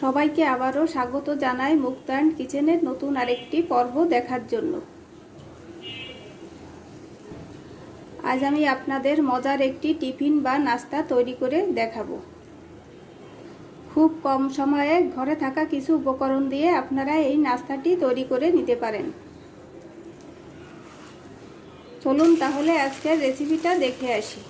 সবাইকে আবারও স্বাগত জানাই মুক্তায়ন কিচেনের নতুন আরেকটি পর্ব দেখার জন্য। আজ আমি আপনাদের মজার একটি টিফিন বা নাস্তা তৈরি করে দেখাবো। খুব কম সময়ে ঘরে থাকা কিছু উপকরণ দিয়ে আপনারা এই নাস্তাটি তৈরি করে নিতে পারেন। চলুন তাহলে আজকের রেসিপিটা দেখে আসি।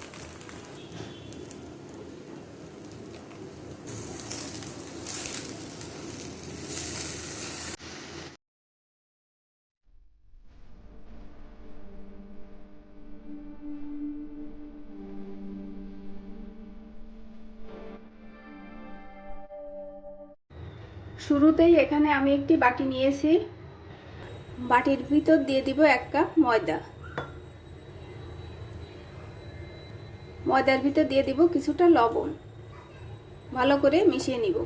শুরুতেই এখানে আমি একটি বাটি নিয়েছি। বাটির ভিতর দিয়ে দিব এক কাপ ময়দা। ময়দার ভিতর দিয়ে দিব কিছুটা লবণ। ভালো করে মিশিয়ে নিব।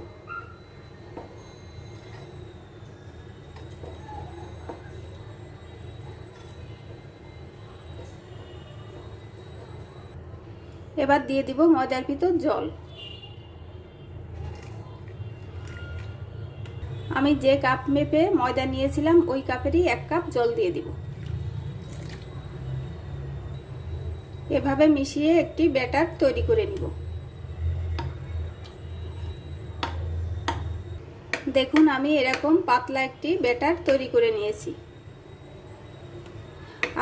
এবার দিয়ে দিব ময়দার ভিতর জল। আমি যে কাপ মেপে ময়দা নিয়েছিলাম, ওই কাপেরই এক কাপ জল দিয়ে দিব। এভাবে মিশিয়ে একটি ব্যাটার তৈরি করে নিব। দেখুন, আমি এরকম পাতলা একটি ব্যাটার তৈরি করে নিয়েছি।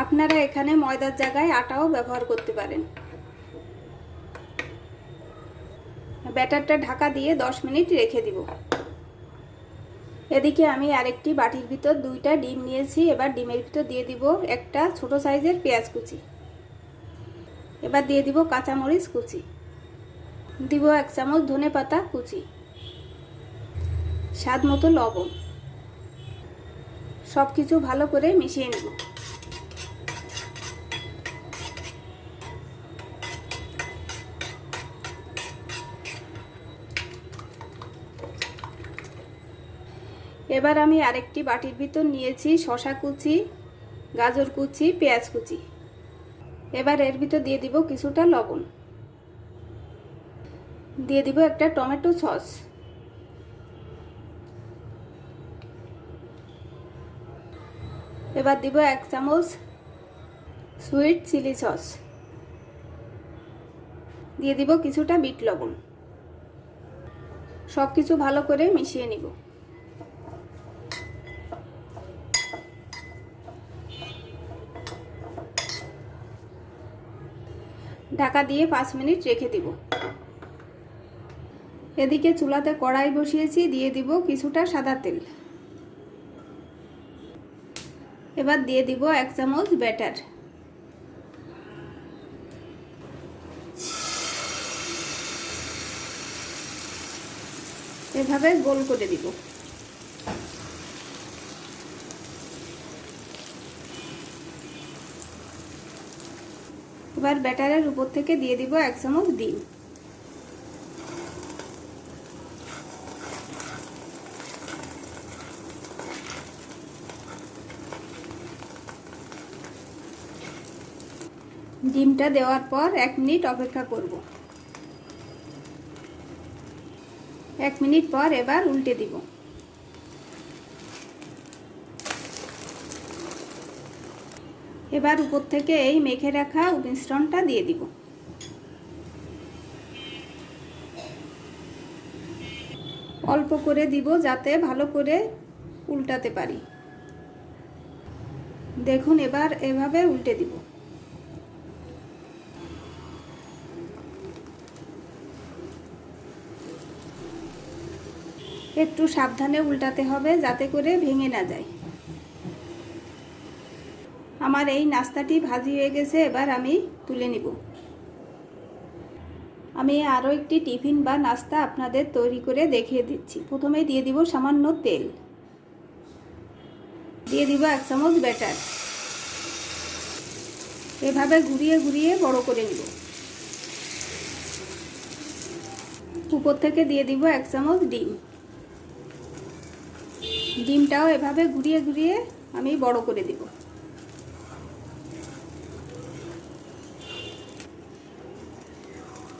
আপনারা এখানে ময়দার জায়গায় আটাও ব্যবহার করতে পারেন। ব্যাটারটা ঢাকা দিয়ে দশ মিনিট রেখে দিব। এদিকে আমি আরেকটি বাটির ভিতর দুইটা ডিম নিয়েছি। এবার ডিমের ভিতর দিয়ে দিব একটা ছোট সাইজের পেঁয়াজ কুচি। এবার দিয়ে দিব কাঁচামরিচ কুচি। দিব এক চামচ ধনে পাতা কুচি। স্বাদ মতো লবণ। সব কিছু ভালো করে মিশিয়ে নেব। এবার আমি আরেকটি বাটির ভিতর নিয়েছি শশা কুচি, গাজর কুচি, পেঁয়াজ কুচি। এবার এর ভিতর দিয়ে দিব কিছুটা লবণ। দিয়ে দিব একটা টমেটো সস। এবার দিব এক চামচ সুইট চিলি সস। দিয়ে দিব কিছুটা বিট লবণ। সব কিছু ভালো করে মিশিয়ে নিব। ঢাকা দিয়ে পাঁচ মিনিট রেখে দিব। এদিকে চুলাতে কড়াই বসিয়েছি, দিয়ে দিব কিছুটা সাদা তেল। এবার দিয়ে দিব এক চামচ ব্যাটার। এভাবে গোল করে দিব। এবার ব্যাটারের উপর থেকে দিয়ে দিব এক চামচ ডিম। ডিমটা দেওয়ার পর এক মিনিট অপেক্ষা করব। এক মিনিট পর এবার উল্টে দিব। এবার উপর থেকে এই মেখে রাখা মিশ্রণটা দিয়ে দিব। অল্প করে দিব যাতে ভালো করে উল্টাতে পারি। দেখুন, এবার এভাবে উল্টে দিব। একটু সাবধানে উল্টাতে হবে যাতে করে ভেঙে না যায়। আমার এই নাস্তাটি ভাজি হয়ে গেছে, এবার আমি তুলে নিব। আমি আরও একটি টিফিন বা নাস্তা আপনাদের তৈরি করে দেখিয়ে দিচ্ছি। প্রথমে দিয়ে দিব সামান্য তেল। দিয়ে দিব এক চামচ ব্যাটার। এভাবে ঘুরিয়ে ঘুরিয়ে বড় করে নিব। উপর থেকে দিয়ে দিব এক চামচ ডিম। ডিমটাও এভাবে ঘুরিয়ে ঘুরিয়ে আমি বড় করে দিব।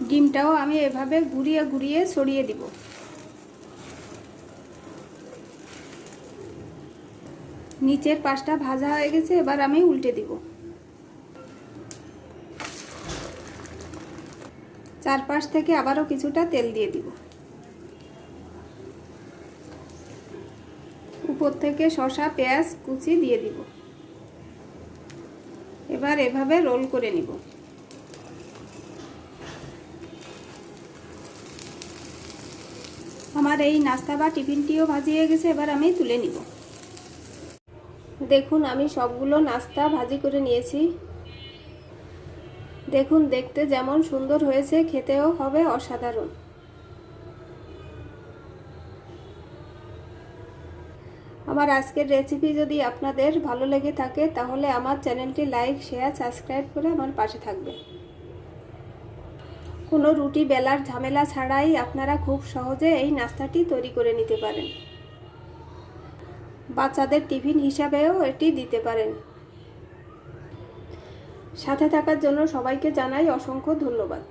ডিমটাও আমি এভাবে ঘুরিয়ে ঘুরিয়ে ছড়িয়ে দিব। নিচের পাশটা ভাজা হয়ে গেছে, এবার আমি উল্টে দিব। চারপাশ থেকে আবারও কিছুটা তেল দিয়ে দিব। উপর থেকে শসা, পেঁয়াজ কুচি দিয়ে দিব। এবার এভাবে রোল করে নিব। আমার এই নাস্তা বা টিফিনটিও ভাজিয়ে গেছে, এবার আমি তুলে নিব। দেখুন, আমি সবগুলো নাস্তা ভাজি করে নিয়েছি। দেখুন, দেখতে যেমন সুন্দর হয়েছে, খেতেও হবে অসাধারণ। আমার আজকের রেসিপি যদি আপনাদের ভালো লেগে থাকে, তাহলে আমার চ্যানেলটি লাইক, শেয়ার, সাবস্ক্রাইব করে আমার পাশে থাকবে কোনো রুটি বেলার ঝামেলা ছাড়াই আপনারা খুব সহজে এই নাস্তাটি তৈরি করে নিতে পারেন। বাচ্চাদের টিফিন হিসাবেও এটি দিতে পারেন। সাথে থাকার জন্য সবাইকে জানাই অসংখ্য ধন্যবাদ।